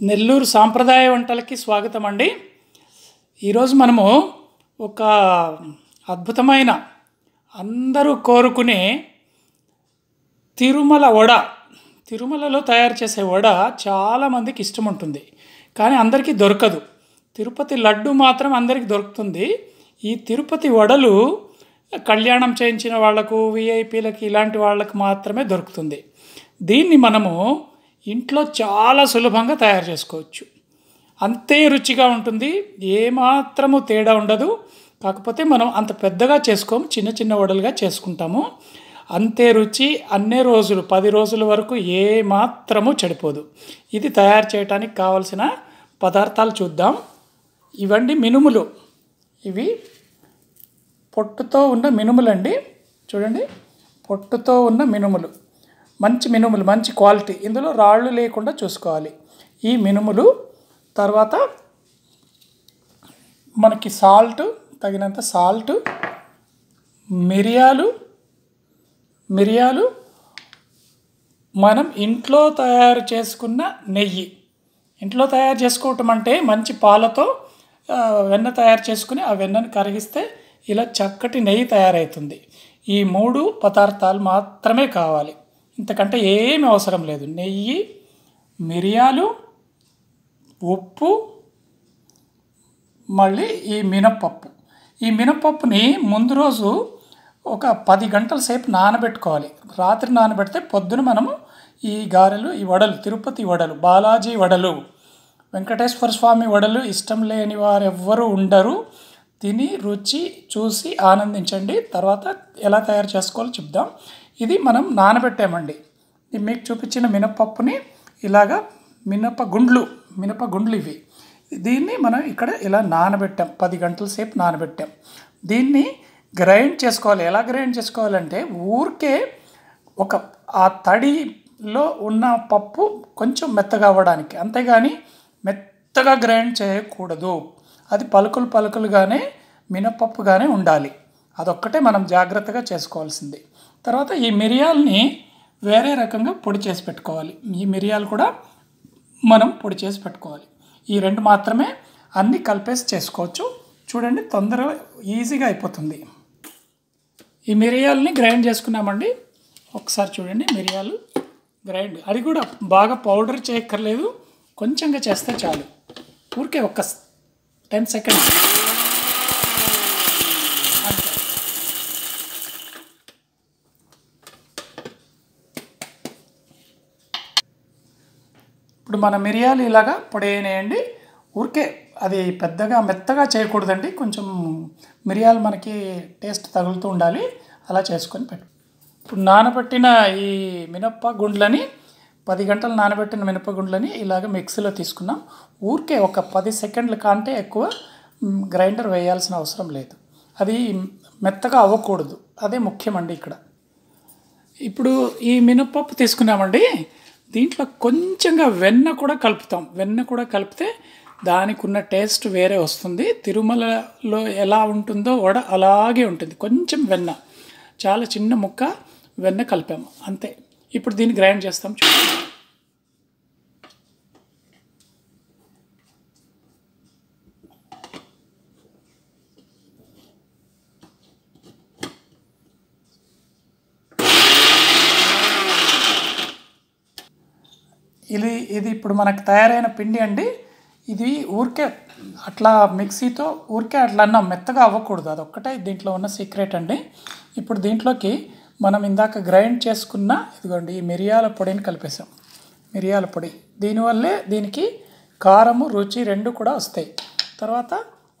నెల్లూరు సాంప్రదాయ వంటలకి స్వాగతం అండి ఈరోజు మనము ఒక అద్భుతమైన అందరూ కోరుకునే తిరుమల వడ తిరుమలలో తయారు చేసే వడ చాలామందికి ఇష్టం ఉంటుంది కానీ అందరికీ దొరకదు. తిరుపతి లడ్డు మాత్రం అందరికీ దొరుకుతుంది. ఈ తిరుపతి వడలు కళ్యాణం చేయించిన వాళ్ళకు విఐపీలకి ఇలాంటి వాళ్ళకి మాత్రమే దొరుకుతుంది. దీన్ని మనము ఇంట్లో చాలా సులభంగా తయారు చేసుకోవచ్చు. అంతే రుచిగా ఉంటుంది. ఏమాత్రము తేడా ఉండదు. కాకపోతే మనం అంత పెద్దగా చేసుకోము. చిన్న చిన్న వడలుగా చేసుకుంటాము. అంతే రుచి అన్నే రోజులు పది రోజుల వరకు ఏ మాత్రము చెడిపోదు. ఇది తయారు చేయడానికి కావలసిన పదార్థాలు చూద్దాం. ఇవండి మినుములు. ఇవి పొట్టుతో ఉన్న మినుములండి. చూడండి. పొట్టుతో ఉన్న మినుములు. మంచి మినుములు మంచి క్వాలిటీ. ఇందులో రాళ్ళు లేకుండా చూసుకోవాలి. ఈ మినుములు తర్వాత మనకి సాల్ట్ తగినంత సాల్ట్ మిరియాలు మిరియాలు. మనం ఇంట్లో తయారు చేసుకున్న నెయ్యి. ఇంట్లో తయారు చేసుకోవటం అంటే మంచి పాలతో వెన్న తయారు చేసుకుని ఆ వెన్నను కరిగిస్తే ఇలా చక్కటి నెయ్యి తయారవుతుంది ఈ మూడు పదార్థాలు మాత్రమే కావాలి. ఇంతకంటే ఏమి అవసరం లేదు. నెయ్యి మిరియాలు ఉప్పు మళ్ళీ ఈ మినప్పప్పు ఈ మినప్పప్పుని ముందు రోజు ఒక పది గంటల సేపు నానబెట్టుకోవాలి. రాత్రి నానబెడితే పొద్దున మనము ఈ గారెలు ఈ వడలు తిరుపతి వడలు బాలాజీ వడలు వెంకటేశ్వర స్వామి వడలు ఇష్టం లేని వారు ఎవ్వరూ ఉండరు. తిని రుచి చూసి ఆనందించండి. తర్వాత ఎలా తయారు చేసుకోవాలో చెప్దాం. ఇది మనం నానబెట్టామండి. మీకు చూపించిన మినపప్పుని ఇలాగా మినప గుండ్లు మినప గుండ్లు ఇవి. దీన్ని మనం ఇక్కడ ఇలా నానబెట్టాం. పది గంటల సేపు నానబెట్టాం. దీన్ని గ్రైండ్ చేసుకోవాలి. ఎలా గ్రైండ్ చేసుకోవాలంటే ఊరికే ఒక ఆ తడిలో ఉన్న పప్పు కొంచెం మెత్తగా అవ్వడానికి. అంతేగాని మెత్తగా గ్రైండ్ చేయకూడదు. అది పలుకులు పలుకులుగానే మినపప్పుగానే ఉండాలి. అదొక్కటే మనం జాగ్రత్తగా చేసుకోవాల్సింది. తర్వాత ఈ మిరియాలని వేరే రకంగా పొడి చేసి పెట్టుకోవాలి. ఈ మిరియాలు కూడా మనం పొడి చేసి పెట్టుకోవాలి. ఈ రెండు మాత్రమే అన్నీ కలిపేసి చేసుకోవచ్చు. చూడండి తొందరగా ఈజీగా అయిపోతుంది. ఈ మిరియాలని గ్రైండ్ చేసుకున్నామండి. ఒకసారి చూడండి మిరియాలు గ్రైండ్. అది కూడా బాగా పౌడర్ చేయక్కర్లేదు. కొంచెంగా చేస్తే చాలు. ఊరికే ఒక టెన్ సెకండ్స్. ఇప్పుడు మన మిరియాలు ఇలాగా పొడేనేయండి. ఊరికే అది పెద్దగా మెత్తగా చేయకూడదండి. కొంచెం మిరియాలు మనకి టేస్ట్ తగులుతూ ఉండాలి. అలా చేసుకొని పెట్టు. ఇప్పుడు నానబెట్టిన ఈ మినప్ప గుండ్లని పది గంటలు నానబెట్టిన మినప గుండ్లని ఇలాగ మిక్సీలో తీసుకున్నాం. ఊరికే ఒక పది సెకండ్ల కంటే ఎక్కువ గ్రైండర్ వేయాల్సిన అవసరం లేదు. అది మెత్తగా అవ్వకూడదు. అదే ముఖ్యమండి ఇక్కడ. ఇప్పుడు ఈ మినపప్పు తీసుకున్నామండి. దీంట్లో కొంచెంగా వెన్న కూడా కలుపుతాం. వెన్న కూడా కలిపితే దానికి ఉన్న టేస్ట్ వేరే వస్తుంది. తిరుమలలో ఎలా ఉంటుందో వడ అలాగే ఉంటుంది. కొంచెం వెన్న. చాలా చిన్న ముక్క వెన్న కలిపాము. అంతే. ఇప్పుడు దీన్ని గ్రైండ్ చేస్తాం. చూడండి. ఇది ఇది ఇప్పుడు మనకు తయారైన పిండి అండి. ఇది ఊరికే అట్లా మిక్సీతో ఊరికే అట్లా అన్నం మెత్తగా అవ్వకూడదు. అదొక్కటే దీంట్లో ఉన్న సీక్రెట్ అండి. ఇప్పుడు దీంట్లోకి మనం ఇందాక గ్రైండ్ చేసుకున్న ఇదిగోండి ఈ మిరియాల పొడిని కలిపేసాం మిరియాల పొడి. దీనివల్లే దీనికి కారము రుచి రెండు కూడా వస్తాయి. తర్వాత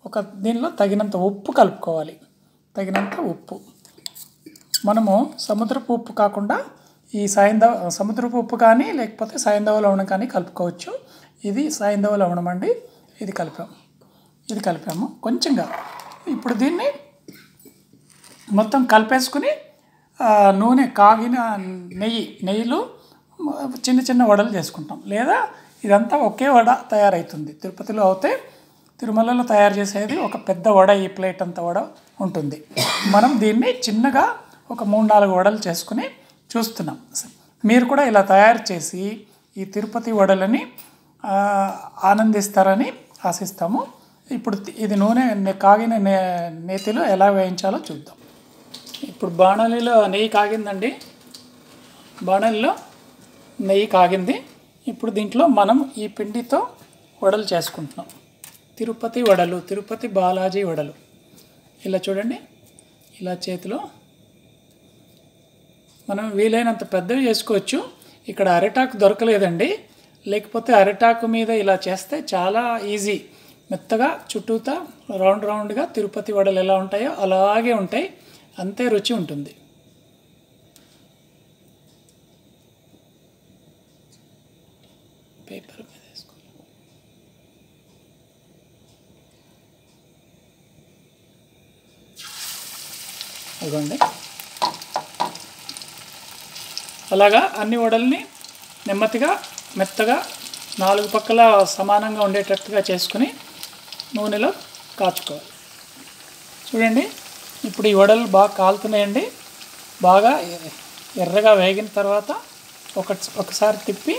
ఒక దీనిలో తగినంత ఉప్పు కలుపుకోవాలి. తగినంత ఉప్పు. మనము సముద్రపు ఉప్పు కాకుండా ఈ సాయంధవ సముద్రపు ఉప్పు కానీ లేకపోతే సాయంధవ లవణం కానీ కలుపుకోవచ్చు. ఇది సాయంధవ లవణం అండి. ఇది కలిపాము. ఇది కలిపాము. కొంచెంగా ఇప్పుడు దీన్ని మొత్తం కలిపేసుకుని నూనె కాగిన నెయ్యి నెయ్యిలో చిన్న చిన్న వడలు చేసుకుంటాం. లేదా ఇదంతా ఒకే వడ తయారవుతుంది తిరుపతిలో అయితే తిరుమలలో తయారు చేసేది ఒక పెద్ద వడ ఈ ప్లేట్ అంత వడ ఉంటుంది. మనం దీన్ని చిన్నగా ఒక మూడు నాలుగు వడలు చేసుకుని చూస్తున్నాం. మీరు కూడా ఇలా తయారు చేసి ఈ తిరుపతి వడలని ఆనందిస్తారని ఆశిస్తాము. ఇప్పుడు ఇది నూనె కాగిన నే నేతిలో ఎలా వేయించాలో చూద్దాం. ఇప్పుడు బాణలిలో నెయ్యి కాగిందండి. బాణలిలో నెయ్యి కాగింది. ఇప్పుడు దీంట్లో మనం ఈ పిండితో వడలు చేసుకుంటున్నాం. తిరుపతి వడలు తిరుపతి బాలాజీ వడలు. ఇలా చూడండి. ఇలా చేతిలో మనం వీలైనంత పెద్దవి చేసుకోవచ్చు. ఇక్కడ అరిటాకు దొరకలేదండి. లేకపోతే అరిటాకు మీద ఇలా చేస్తే చాలా ఈజీ. మెత్తగా చుట్టూతా రౌండ్ రౌండ్గా తిరుపతి వడలు ఎలా ఉంటాయో అలాగే ఉంటాయి. అంతే రుచి ఉంటుంది. పేపర్ మీద ఇదిగోండి. అలాగా అన్ని వడల్ని నెమ్మదిగా మెత్తగా నాలుగు పక్కల సమానంగా ఉండేటట్టుగా చేసుకుని నూనెలో కాచుకోవాలి. చూడండి ఇప్పుడు ఈ వడలు బాగా కాలుతున్నాయండి. బాగా ఎర్రగా వేగిన తర్వాత ఒక ఒకసారి తిప్పి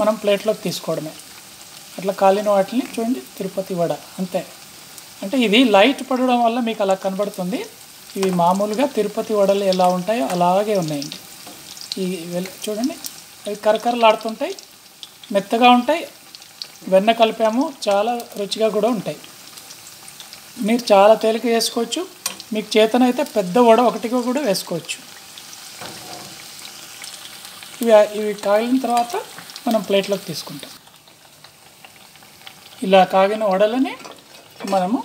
మనం ప్లేట్లోకి తీసుకోవడమే. అట్లా కాలిన వాటిని చూడండి తిరుపతి వడ అంతే. అంటే ఇది లైట్ పడడం వల్ల మీకు అలా కనబడుతుంది. ఇవి మామూలుగా తిరుపతి వడలు ఎలా ఉంటాయో అలాగే ఉన్నాయండి. ఈ చూడండి. అవి కరకరలాడుతుంటాయి మెత్తగా ఉంటాయి వెన్న కలిపాము చాలా రుచిగా కూడా ఉంటాయి. మీరు చాలా తేలిక వేసుకోవచ్చు. మీకు చేతనైతే పెద్ద వడ ఒకటిగా కూడా వేసుకోవచ్చు. ఇవి ఇవి కాగిన తర్వాత మనం ప్లేట్లోకి తీసుకుంటాం. ఇలా కాగిన వడలని మనము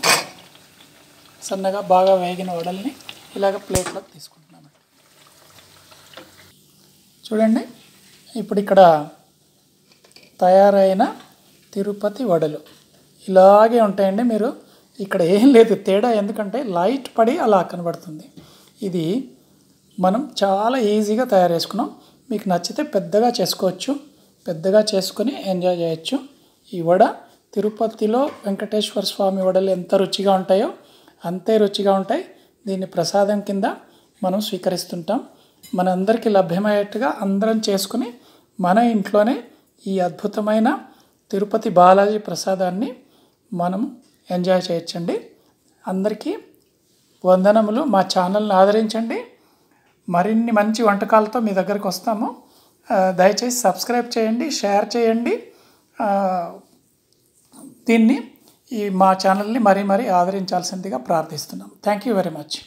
సన్నగా బాగా వేగిన వడల్ని ఇలాగ ప్లేట్లోకి తీసుకుంటున్నాం. చూడండి. ఇప్పుడు ఇక్కడ తయారైన తిరుపతి వడలు. ఇలాగే ఉంటాయండి మీరు. ఇక్కడ ఏం లేదు తేడా ఎందుకంటే లైట్ పడి అలా కనబడుతుంది. ఇది మనం చాలా ఈజీగా తయారు చేసుకున్నాం. మీకు నచ్చితే పెద్దగా చేసుకోవచ్చు పెద్దగా చేసుకొని ఎంజాయ్ చేయొచ్చు. ఈ వడ తిరుపతిలో వెంకటేశ్వర స్వామి వడలు ఎంత రుచిగా ఉంటాయో అంతే రుచిగా ఉంటాయి. దీన్ని ప్రసాదం కింద మనం స్వీకరిస్తుంటాం. మనందరికీ లభ్యమయ్యేట్టుగా అందరం చేసుకుని మన ఇంట్లోనే ఈ అద్భుతమైన తిరుపతి బాలాజీ ప్రసాదాన్ని మనం ఎంజాయ్ చేయొచ్చండి. అందరికీ వందనములు. మా ఛానల్ని ఆదరించండి. మరిన్ని మంచి వంటకాలతో మీ దగ్గరకు వస్తాము. దయచేసి సబ్స్క్రైబ్ చేయండి షేర్ చేయండి. దీన్ని ఈ మా ఛానల్ని మరీ మరీ ఆదరించాల్సిందిగా ప్రార్థిస్తున్నాం. Thank you very much.